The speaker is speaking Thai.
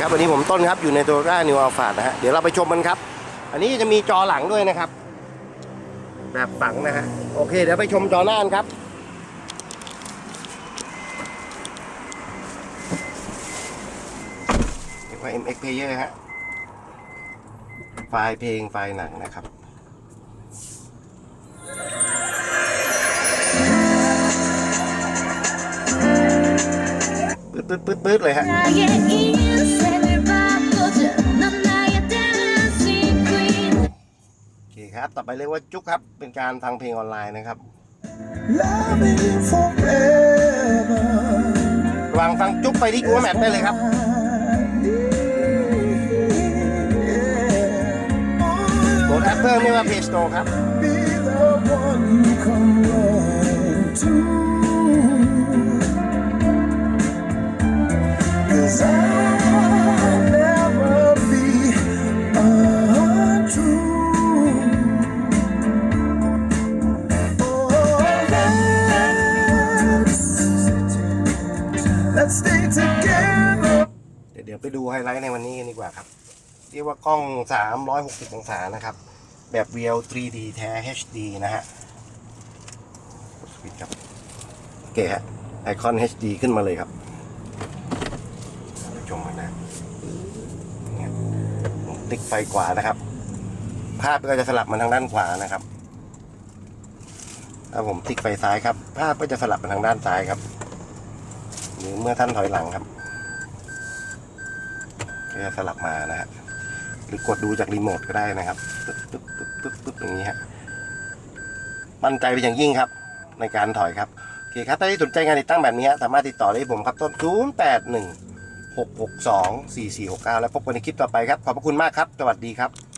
ครับวันนี้ผมต้นครับอยู่ในตัวก้านิวอัลฟาดนะฮะเดี๋ยวเราไปชมมันครับ อันนี้จะมีจอหลังด้วยนะครับ แบบฝังนะฮะโอเค เดี๋ยวไปชมจอหน้านครับเรียกว่า MX Player ฮะไฟล์เพลงไฟล์หนังนะครับ ปื๊ดปืดปืดเลยฮะ โอเคครับ ต่อไปเรียกว่าจุ๊กครับ เป็นการฟังเพลงออนไลน์นะครับวางฟังจุ๊บไปที่กูแมปได้เลยครับโหดแอปเปิลไม่ว่าเพจโตครับ เดี๋ยวไปดูไฮไลท์ในวันนี้กันดีกว่าครับ เรียกว่ากล้อง 360 องศานะครับ แบบเรียล 3D แท้ HD นะฮะสวิตครับ โอเคฮะไอคอน HD ขึ้นมาเลยครับ ชมกันนะติ๊กไฟขวานะครับ ภาพก็จะสลับมาทางด้านขวานะครับ ถ้าผมติ๊กไฟซ้ายครับ ภาพก็จะสลับมาทางด้านซ้ายครับ หรือเมื่อท่านถอยหลังครับ ก็จะสลับมานะฮะ หรือกดดูจากรีโมทก็ได้นะครับปึ๊บปึ๊บปึ๊บปึ๊บปึ๊บอย่างนี้ฮะ มั่นใจเป็นอย่างยิ่งครับ ในการถอยครับ โอเคครับ ถ้าที่สนใจงานติดตั้งแบบนี้ สามารถติดต่อได้ที่ผมครับต้น0 8 1 6 6 2 4 4 6 9 แล้วพบกันในคลิปต่อไปครับ ขอบพระคุณมากครับ สวัสดีครับ